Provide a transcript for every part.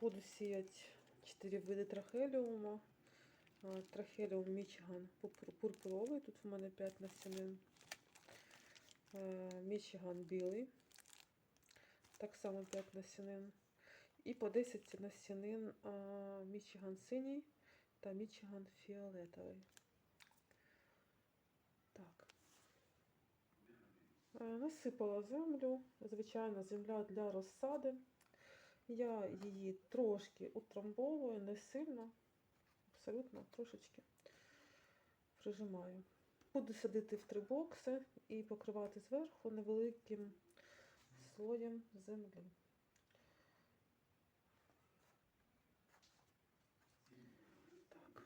Буду сіяти 4 види трахеліуму. Трахеліум Мічиган пурпуровий. Тут в мене 5 насінин. Е, Мічиган білий. Так само 5 насінин. І по 10 насінин Мічиган синій та Мічиган фіолетовий. Так. Е, Насипала землю. Звичайно, земля для розсади. Я її трошки утрамбовую, не сильно, абсолютно трошечки прижимаю. Буду садити в три бокси і покривати зверху невеликим слоєм землі. Так.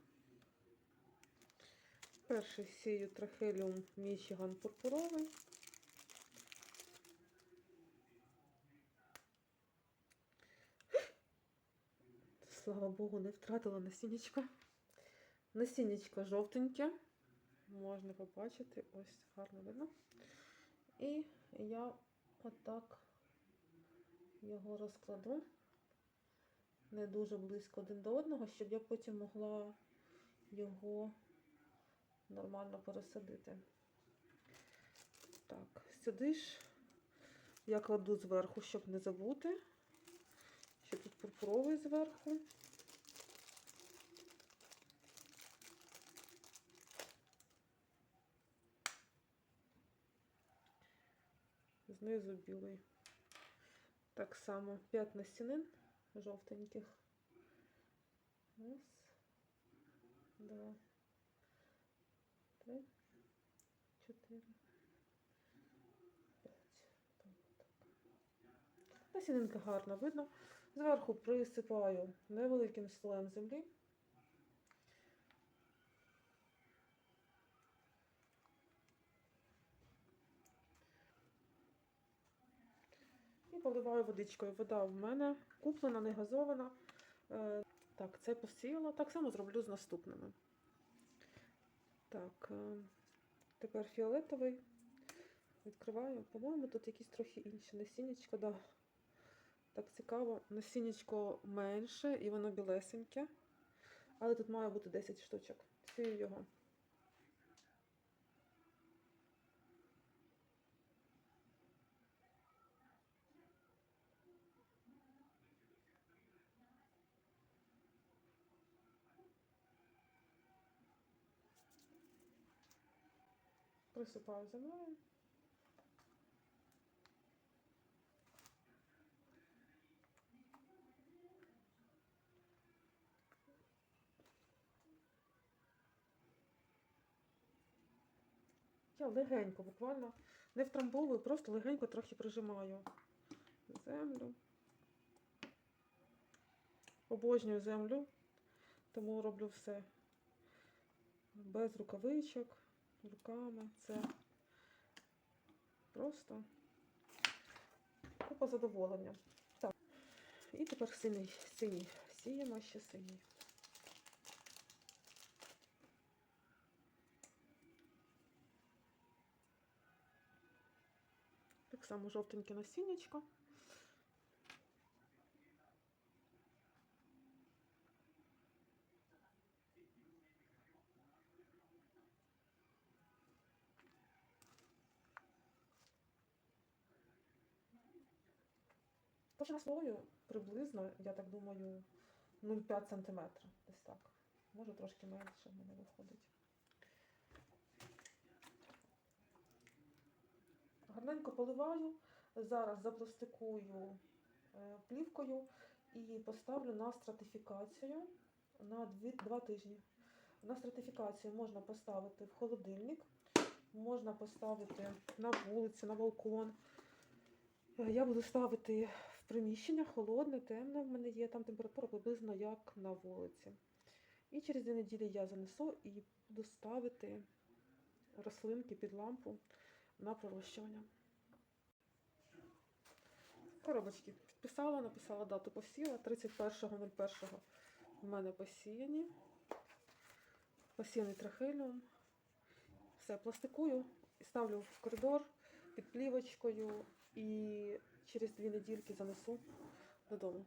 Перший сію трахеліум Мічиган пурпуровий. Слава Богу, не втратила насіннячко. Насіннячко жовтеньке. Можна побачити, ось гарно видно. І я отак його розкладу не дуже близько один до одного, щоб я потім могла його нормально пересадити. Так, сюди ж я кладу зверху, щоб не забути. Пурпуровий зверху. Знизу білий. Так само 5 насінин жовтеньких. Раз, два, три, чотири, п'ять. Насінинка гарно видно. Зверху присипаю невеликим слоєм землі. І поливаю водичкою. Вода в мене куплена, не газована. Е, Так, це посіяла. Так само зроблю з наступними. Так, е, тепер фіолетовий. Відкриваю. По-моєму, тут якісь трохи інші насіннячка, да. Так цікаво. Насіннячко менше і воно білесеньке. Але тут має бути 10 штучок. Сію його. Присипаю землею. Я легенько, буквально не втрамбовую, просто легенько трохи прижимаю землю. Обожнюю землю, тому роблю все без рукавичок, руками. Це просто купа задоволення. Так. І тепер синій, синій. Сіємо ще синій. Само жовтеньке насіннячко. Товщина слою приблизно, я так думаю, 0,5 см. Десь так. Може трошки менше в мене виходить. Гарненько поливаю. Зараз запластикую е, плівкою і поставлю на стратифікацію на 2 тижні. На стратифікацію можна поставити в холодильник, можна поставити на вулицю, на балкон. Е, Я буду ставити в приміщення холодне, темне. В мене є там температура приблизно як на вулиці. І через дві неділі я занесу і буду ставити рослинки під лампу на пророщування. Коробочки підписала, написала дату посіла. 31.01 в мене посіяні. Посіяний трахеліум. Все, пластикую ставлю в коридор під плівочкою і через дві недільки занесу додому.